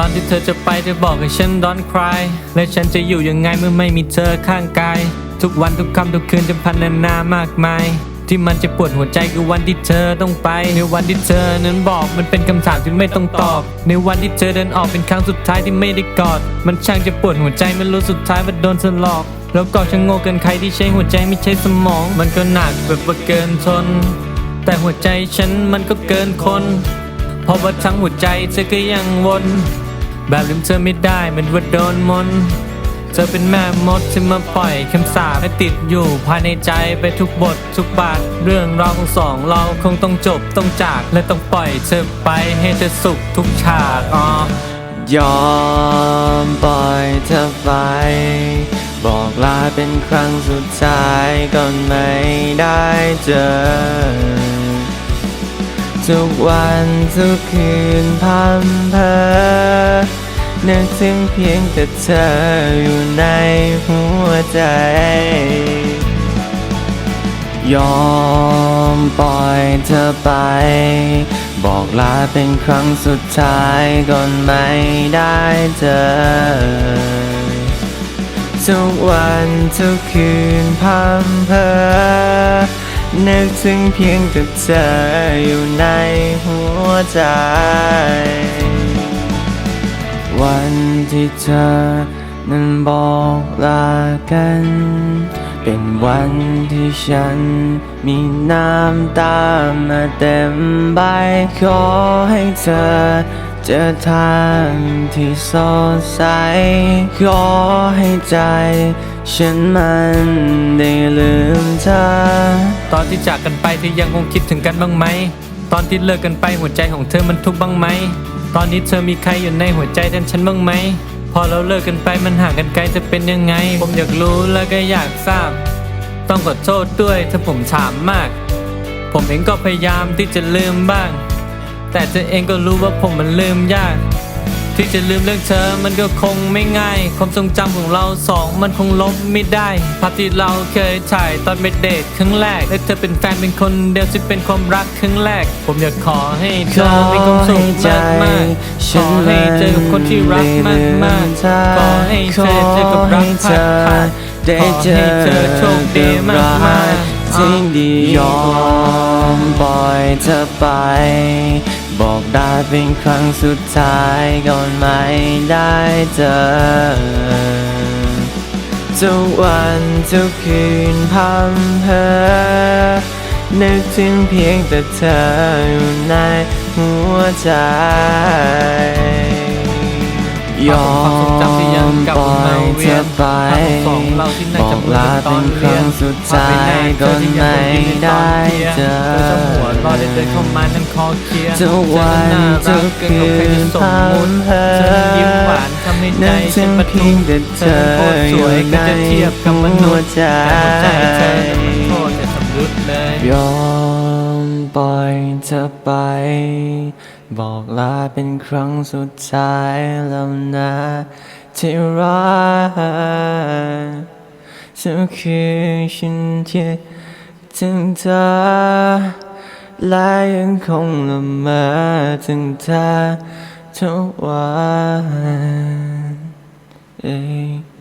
ตอนที่เธอจะไปเธอบอกให้ฉัน don't cry และฉันจะอยู่ยังไงเมื่อไม่มีเธอข้างกาย ทุกวันทุกคำทุกคืนจะพันนานามากมาย ที่มันจะปวดหัวใจคือวันที่เธอต้องไป ในวันที่เธอนั้นบอกมันเป็นคำถามที่ไม่ต้องตอบ ในวันที่เธอเดินออกเป็นครั้งสุดท้ายที่ไม่ได้กอด มันช่างจะปวดหัวใจมันรู้สุดท้ายว่าโดนเธอหลอก แล้วก็ช่างโง่เกินใครที่ใช้หัวใจไม่ใช่สมอง มันก็หนักแบบว่าเกินทน แต่หัวใจฉันมันก็เกินคนเพราะว่าทั้งหัวใจเธอก็ยังวน แบบลืมเธอไม่ได้เหมันว่าโดนมนต์เธอเป็นแม่มดที่มาปล่อยคำสาปให้ติดอยู่ภายในใจไปทุกบททุกบาทเรื่องราวของสองเราคงต้องจบต้องจากและต้องปล่อยเธอไปให้เธอสุขทุกฉากอ๋อยอมปล่อยเธอไป บอกลาเป็นครั้งสุดท้ายก่อนไม่ได้เจอ ทุกวันทุกคืนพัมเพอนึกถึงเพียงแต่เธออยู่ในหัวใจ ยอมปล่อยเธอไป บอกลาเป็นครั้งสุดท้ายก่อนไม่ได้เจอ ทุกวันทุกคืนพัมเพอ นึกถึงเพียงแต่เธออยู่ในหัวใจ วันที่เธอนั้นบอกลากัน เป็นวันที่ฉันมีน้ำตามาเต็มใบขอให้เธอเจอทางที่สดใสขอให้ใจ ฉันมันได้ลืมเธอ ตอนที่จากกันไปเธอยังคงคิดถึงกันบ้างไหม ตอนที่เลิกกันไปหัวใจของเธอมันทุกข์บ้างไหม ตอนนี้เธอมีใครอยู่ในหัวใจแทนฉันบ้างไหม พอเราเลิกกันไปมันห่างกันไกลจะเป็นยังไง ผมอยากรู้แล้วก็อยากทราบ ต้องขอโทษด้วยถ้าผมถามมาก ผมเองก็พยายามที่จะลืมบ้าง แต่เธอเองก็รู้ว่าผมมันลืมยาก ที่จะลืมเรื่องเธอมันก็คงไม่ง่าย ความทรงจำของเราสองมันคงลบไม่ได้ภาพที่เราเคยถ่ายตอนไปเดทครั้งแรกและเธอเป็นแฟนเป็นคนเดียวที่เป็นความรักครั้งแรก ผมอยากขอให้เธอมีความสุขมากมากขอให้เจอกับคนที่รักมากมากขอให้เธอเจอกับรักพัดผ่านขอให้เธอโชคดีมากมากๆทิ้งดียอมปล่อยเธอไป บอกได้เป็นครั้งสุดท้ายก่อนไม่ได้เจอทุกวันทุกคืนพัมเพอนึกถึงเพียงแต่เธออยู่ในหัวใจ ยอมทรงจำที่ยังกับปล่อมายเธเวียอนไปภาพของเราที่น่าบอกเหมือนลาเป็นคเรียรั้นงสุดท้ายก่อนไม่ได้เจอจะหัวรอได้เจอเข้ามาทั้งคอเคลียทุกวันเธอจะน่ารักเกินกว่าใครจะสมมุติทุกคืนเธอยิ้มหวานทำให้ใจนึกถึฉันงประเพีทุยงแต่เธเธออโคตรสอยู่วยในก็จะเทียบกับมนุหัวใจแต่หัวใจเธอน่ะมันโคตรจะสำรุดเลยยอม ปล่อยเธอไป บอกลาเป็นครั้งสุดท้ายแล้วนะที่รักทุกคืนฉันคิดถึงเธอและยังคงละเมอถึงเธอทุกวัน